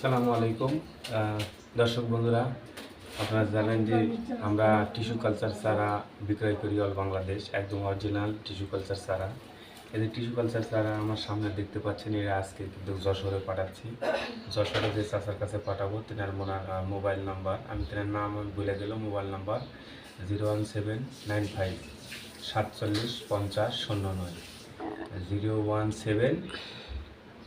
সালামু আলাইকুম। দর্শক বন্ধুরা, আপনারা জানেন যে আমরা টিস্যু কালচার চারা বিক্রয় করি অল বাংলাদেশ, একদম অরিজিনাল টিস্যু কালচার চারা। এদের টিস্যু কালচার চারা আমার সামনে দেখতে পাচ্ছেন, এরা আজকে কিন্তু যশোরে পাঠাচ্ছি। যশোরে যে চাচার কাছে পাঠাবো, তেনার মোবাইল নাম্বার। আমি তেনার নাম আমি বলে দিলাম mobile number zero one seven nine five সাতচল্লিশ পঞ্চাশ শূন্য নয়। Zero one seven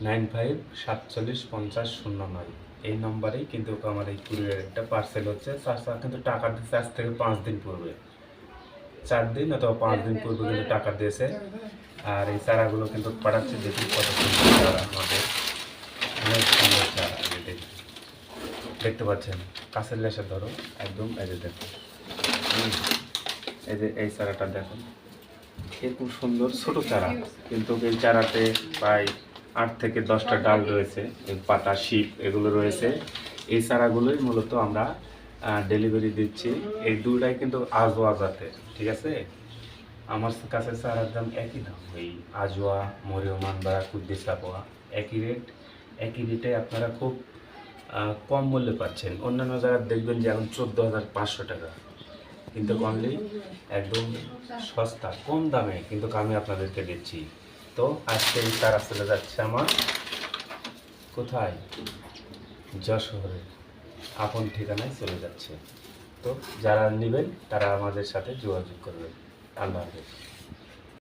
nine five সাতচল্লিশ পঞ্চাশ শূন্য নয়। এই নম্বরেই কিন্তু আমার এই কুরিয়ার একটা পার্সেল হচ্ছে। চার্জার কিন্তু টাকা দিচ্ছে আজ থেকে পাঁচ দিন পূর্বে। চার দিন অথবা পাঁচ দিন পূর্বে কিন্তু টাকা দিয়েছে। আর এই চারাগুলো কিন্তু পাঠাচ্ছে দেখি কত আমাদের। অনেক সুন্দর চারা। দেখতে পাচ্ছেন? কাছের লেসে ধরো, একদম, এই যে দেখো। এই যে এই চারাটা দেখো। এরকম সুন্দর ছোট চারা। কিন্তু এই চারাতে প্রায় আট থেকে দশটা ডাল রয়েছে পাতা শিপ এগুলো রয়েছে। এই চারাগুলোই মূলত আমরা ডেলিভারি দিচ্ছি। এই দুটাই কিন্তু আজোয়া জাতের, ঠিক আছে? আমার কাছে চারার দাম একই দাম, এই আজোয়া, মরিয়মান বা কুদ্দিস সাপোয়া একই রেট একই রেটে আপনারা খুব কম মূল্যে পাচ্ছেন। অন্যান্য জায়গায় দেখবেন যে এখন চোদ্দ হাজার পাঁচশো টাকা, কিন্তু অনলি একদম সস্তা, কম দামে, কিন্তু আমি আপনাদেরকে দিচ্ছি। তো আজকে এই তারা চলে যাচ্ছে আমার। কোথায়? যশোরে। আপন ঠিকানায় চলে যাচ্ছে। তো যারা নেবেন তারা আমাদের সাথে যোগাযোগ করবেন। আল্লাহ হাফেজ।